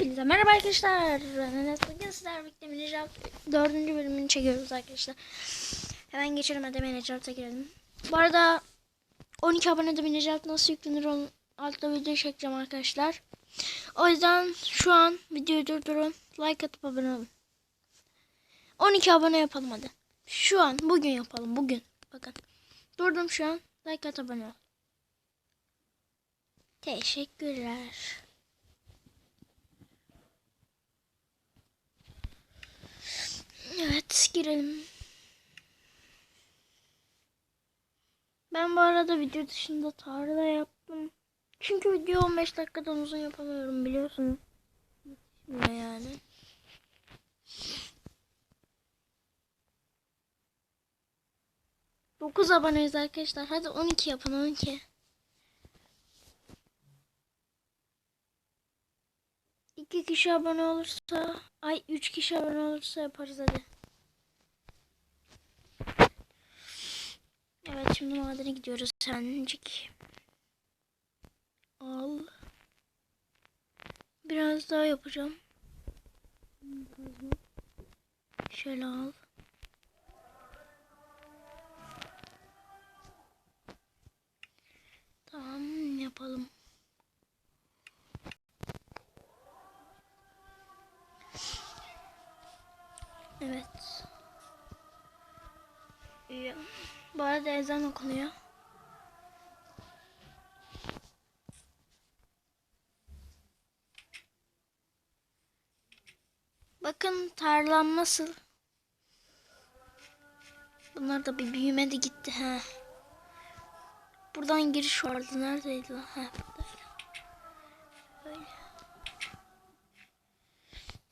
Hepinize merhaba arkadaşlar. Bugün sizlerle birlikte Minecraft dördüncü bölümünü çekiyoruz arkadaşlar. Hemen geçelim hadi Minecraft'a girelim. Bu arada 12 abonede Minecraft nasıl yüklenir onun altta video çekeceğim arkadaşlar. O yüzden şu an videoyu durdurun. Like atıp abone olun. 12 abone yapalım hadi. Şu an bugün yapalım bugün. Bakın. Durdum şu an. Like at abone ol. Teşekkürler. Evet girelim. Ben bu arada video dışında tarla yaptım. Çünkü video 15 dakikadan uzun yapamıyorum biliyorsunuz. Yetişmiyor yani. Dokuz aboneyiz arkadaşlar. Hadi 12 yapın 12. İki kişi abone olursa, ay üç kişi abone olursa yaparız hadi. Evet şimdi madene gidiyoruz sencik. Al. Biraz daha yapacağım. Şöyle al. Tamam yapalım. Evet. İyi. Bu arada ezan okunuyor. Bakın tarlam nasıl. Bunlar da bir büyümedi gitti ha. Buradan giriş vardı. Neredeydi lan? Ha burada. Böyle.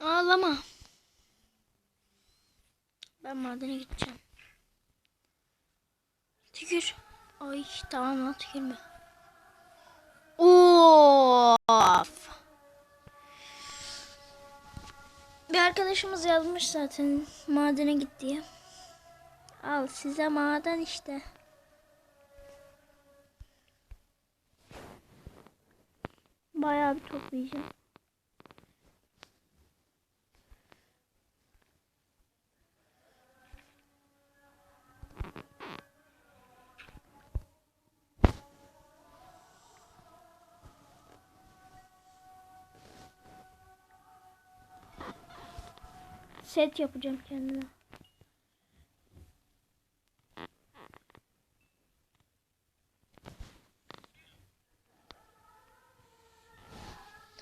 Ağlama. Ben madene gideceğim. Tükür. Ay tamam lan tükürme. Of. Bir arkadaşımız yazmış zaten madene git diye. Al size maden işte. Bayağı bir toplayacağım. Set yapacağım kendime.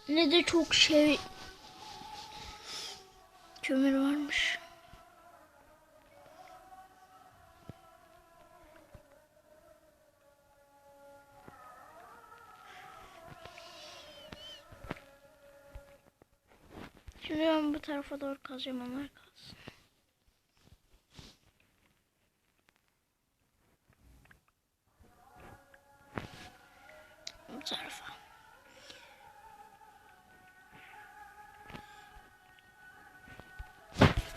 Ne de çok şey kömür varmış. Şimdi ben bu tarafa doğru kazacağım onlar kalsın. Bu tarafa.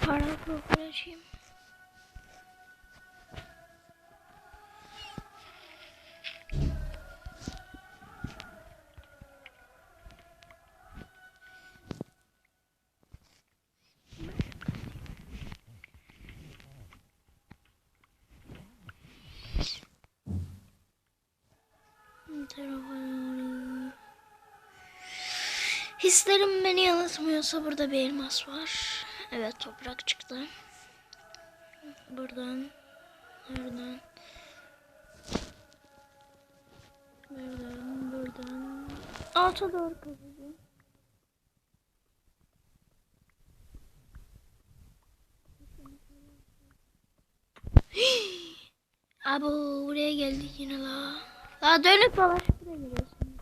Para profil Hislerim beni yanıltmıyorsa burada bir elmas var. Evet toprak çıktı. Buradan. Buradan. Buradan. Buradan. Alta doğru kazacağım. Abi buraya geldik yine la. La dönüp dolaş buraya geliyorsun.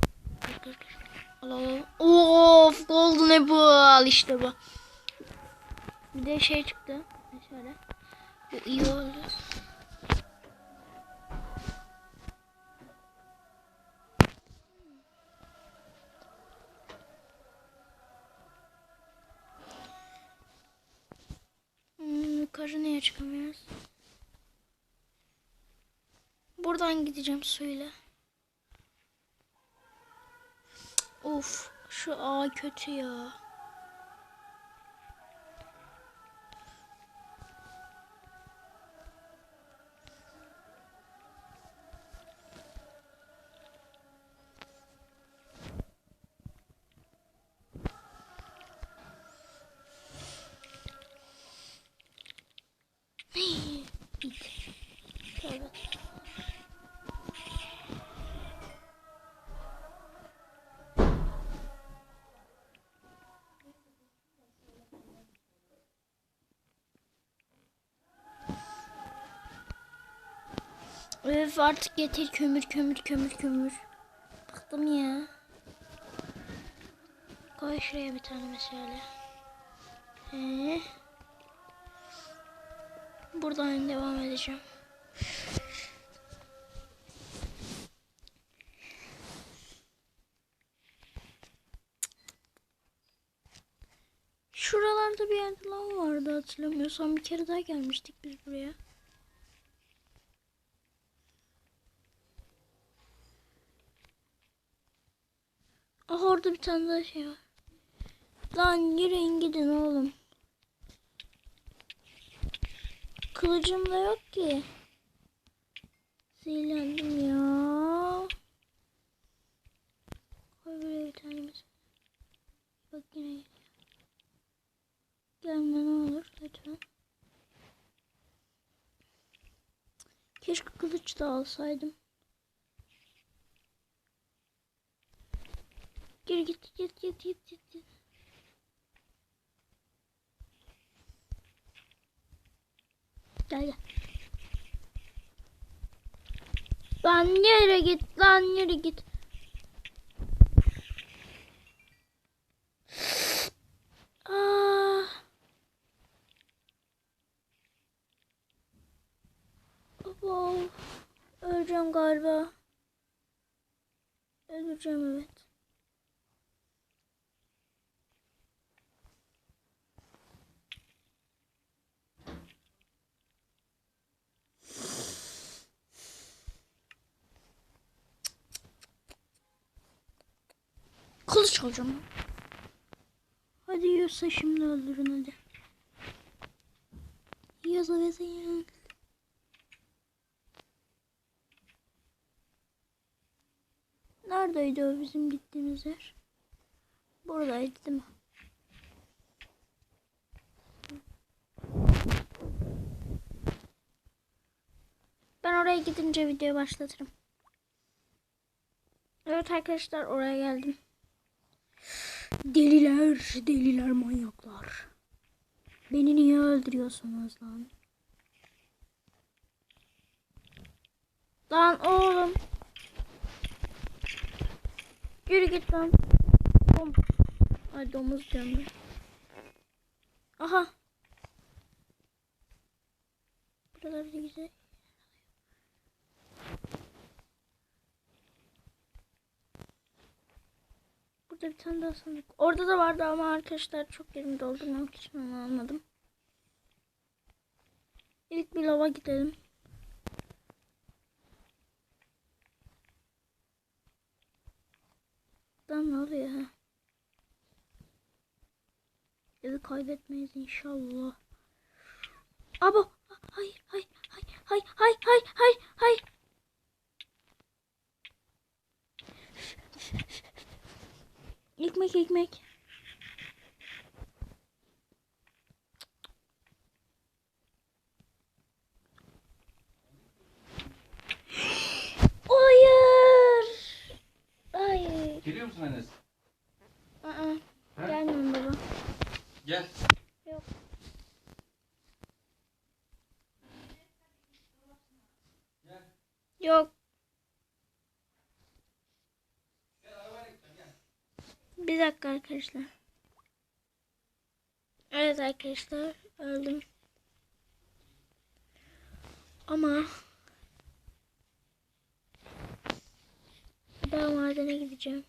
Kır kır Of golden apple işte bu. Bir de şey çıktı. Şöyle. Bu iyi oldu. Hmm, yukarı niye çıkamıyoruz? Buradan gideceğim suyla. Of şu A kötü ya. Hey. Tamam. Öf artık yeter kömür kömür kömür kömür. Bıktım ya. Koy şuraya bir tane mesela. Ee, buradan devam edeceğim. Şuralarda bir yerde lan vardı hatırlamıyorsam bir kere daha gelmiştik biz buraya. Aha orada bir tane daha şey var. Lan yürüyün gidin oğlum. Kılıcım da yok ki. Zehirlendim ya. Koy buraya bir tane mesela. Bak yine geliyor. Gelme ne olur lütfen. Keşke kılıç da alsaydım. Geri git git git git git. git. Gel gel. Lan yere git lan yere git. Ah. Baba. Öleceğim galiba. Öleceğim evet. Kılıç alacağım. Hadi yiyorsa şimdi öldürün hadi. Yiyorsa desin. Neredeydi o bizim gittiğimiz yer? Buradaydı değil mi? Ben oraya gidince videoyu başlatırım. Evet arkadaşlar oraya geldim. Deliler, deliler manyaklar. Beni niye öldürüyorsunuz lan? Lan oğlum. Yürü git lan. Ay domuz diyorum Şurada bir tane daha sandık. Orada da vardı ama arkadaşlar çok yerimi doldurmak için onu almadım. İlk bir lava gidelim. Buradan ne oluyor ha? Evi kaybetmeyiz inşallah. Abo! Hayır hayır hayır hayır hayır hayır hayır hayır. Ekmek ekmek. Hayır. Hayır. Geliyor musun Enes? Aa, gelmiyorum baba. Gel. Yok. Gel arabayla gideceğim gel. Bir dakika arkadaşlar. Evet arkadaşlar öldüm. Ama daha madene gideceğim.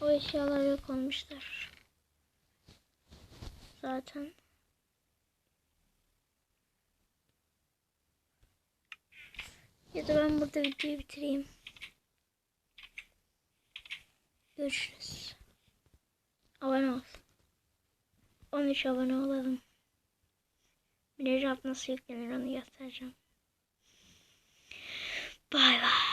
O eşyalar yok olmuşlar. Zaten. Ya da ben burada videoyu bitireyim. Görüşürüz abone olsun. 13 abone olalım. Bir de nasıl yüklenir onu göstereceğim. Bay bay.